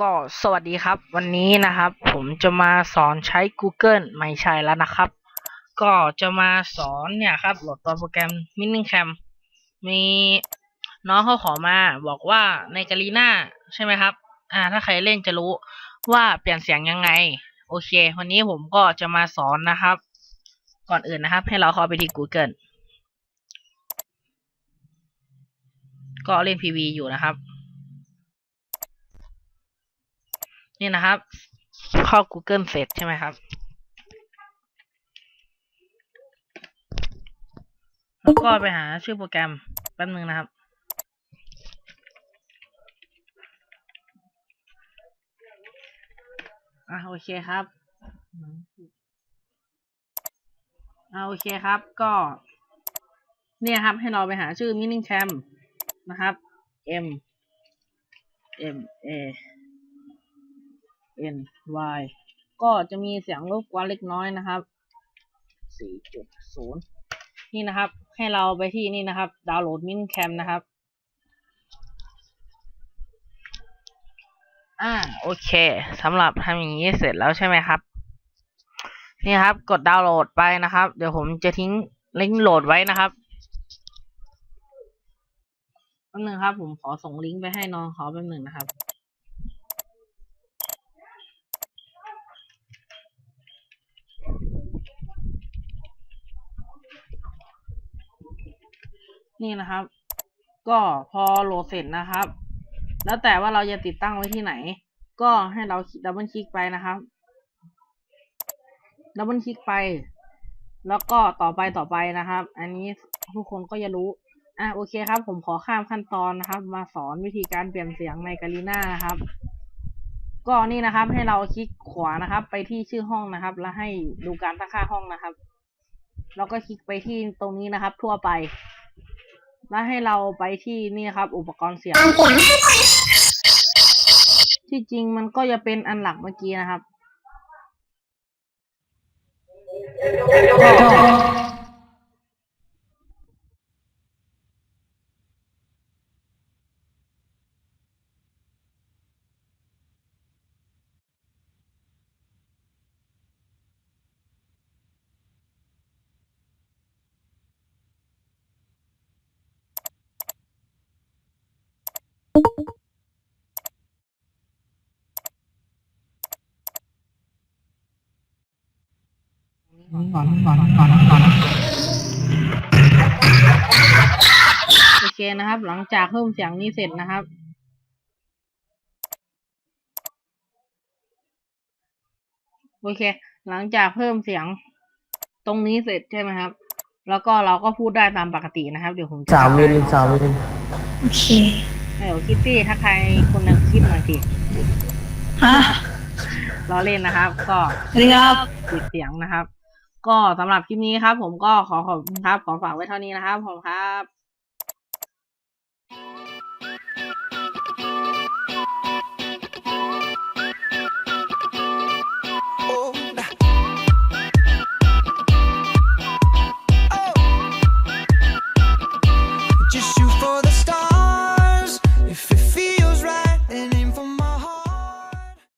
ก็สวัสดีครับ วันนี้นะครับ ผมจะมาสอนใช้ Google ไม่ใช่แล้วนะครับ ก็จะมาสอนเนี่ยครับโหลดตัวโปรแกรม Mini Cam มีน้องเขาขอมาบอกว่าในกาลีน่าใช่ไหมครับ อ่า ถ้าใครเล่นจะรู้ว่าเปลี่ยนเสียงยังไง โอเค วันนี้ผมก็จะมาสอนนะครับ ก่อนอื่นนะครับ ให้เราเข้าไปที่ Google ก็เล่น PV อยู่นะครับ นี่นะครับ เข้า Google เสร็จใช่ไหมครับ แล้วก็ไปหาชื่อโปรแกรมแป๊บนึงนะครับอะโอเคครับอะโอเคครับก็ เนี่ยครับให้เราไปหาชื่อ Mining Cam นะครับ M M A N Y ก็จะมีเสียงรบกวนเล็กน้อยนะครับ 4.0 นี่นะครับ ให้เราไปที่นี่นะครับ ดาวน์โหลด Min Cam นะครับ อ่า โอเคสำหรับทำอย่างนี้เสร็จแล้วใช่ไหมครับ นี่ครับ กดดาวน์โหลดไปนะครับ เดี๋ยวผมจะทิ้งลิงก์โหลดไว้นะครับแป๊บนึงครับ ผมขอส่งลิงก์ไปให้น้องเขาแป๊บนึงนะครับ นี่นะครับ ก็พอโหลดเสร็จนะครับ แล้วแต่ว่าเราจะติดตั้งไว้ที่ไหน ก็ให้เราดับเบิลคลิกไปนะครับดับเบิลคลิกไป แล้วก็ต่อไปต่อไปนะครับ อันนี้ทุกคนก็จะรู้อะโอเคครับ ผมขอข้ามขั้นตอนนะครับ มาสอนวิธีการเปลี่ยนเสียงในกาลิน่านะครับ ก็นี่นะครับ ให้เราคลิกขวานะครับ ไปที่ชื่อห้องนะครับ แล้วให้ดูการตั้งค่าห้องนะครับ แล้วก็คลิกไปที่ตรงนี้นะครับ ทั่วไป แล้วให้เราไปที่นี่ครับ อุปกรณ์เสียง ที่จริงมันก็จะเป็นอันหลักเมื่อกี้นะครับ ก่อนก่อนก่อนก่อนโอเคนะครับ หลังจากเพิ่มเสียงนี้เสร็จนะครับโอเค หลังจากเพิ่มเสียงตรงนี้เสร็จใช่ไหมครับ แล้วก็เราก็พูดได้ตามปกตินะครับ เดี๋ยวผมจะสามวินสามวินโอเคเดี๋ยวคิตตี้ถ้าใครคนนึงคลิปหน่อยสิฮะรอเล่นนะครับ ก็สวัสดีครับปิดเสียงนะครับ ก็สำหรับคลิปนี้ครับ ผมก็ขอขอบคุณครับ ขอฝากไว้เท่านี้นะครับผมครับ